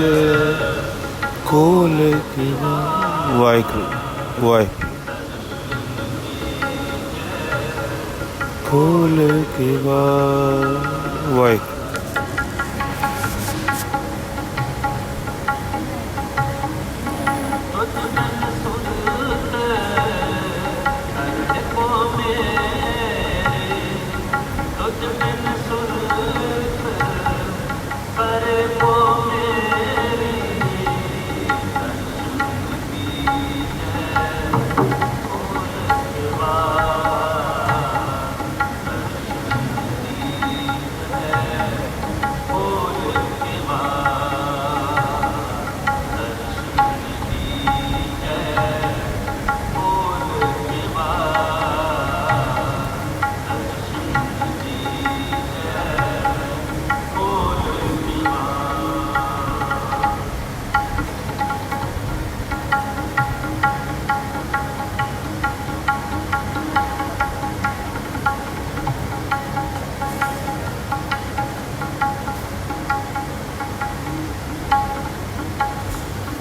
ਵਿੱਚ ਕੋਲ ਕੀ ਵਾਹਿਗੁਰੂ ਵਾਹਿਗੁਰੂ। ਕੋਲ ਕੀ ਵਾਹਿਗੁਰੂ।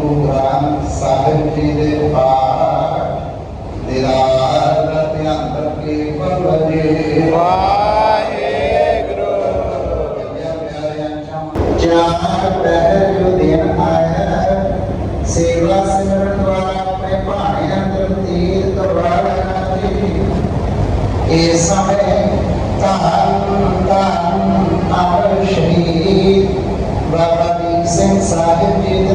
ਗੁਰੂ ਗ੍ਰੰਥ ਸਾਹਿਬ ਜੀ ਦੇ ਪਾਠ ਨਿਰਾਰ ਰਤਿ ਅੰਤਰ ਕੀ ਪਵਜੇ ਵਾਹਿਗੁਰੂ। ਕਿਆ ਪਿਆਰਿਆਂ ਚਾਹ। ਚਾਹ ਪਹਿਰ ਜੋ ਦਿਨ ਆਇਆ ਸੇਵਾ ਸਿਮਰਨ ਦੁਆਰਾ ਆਪਣੇ ਭਾਣੇ ਅੰਦਰ ਤੀਰ ਤਵਾਰਾ ਜੀ ਇਹ ਸਮੇਂ ਤਾਂ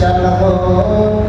চালাও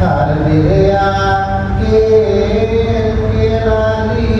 हर मेरा के नारी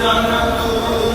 جنة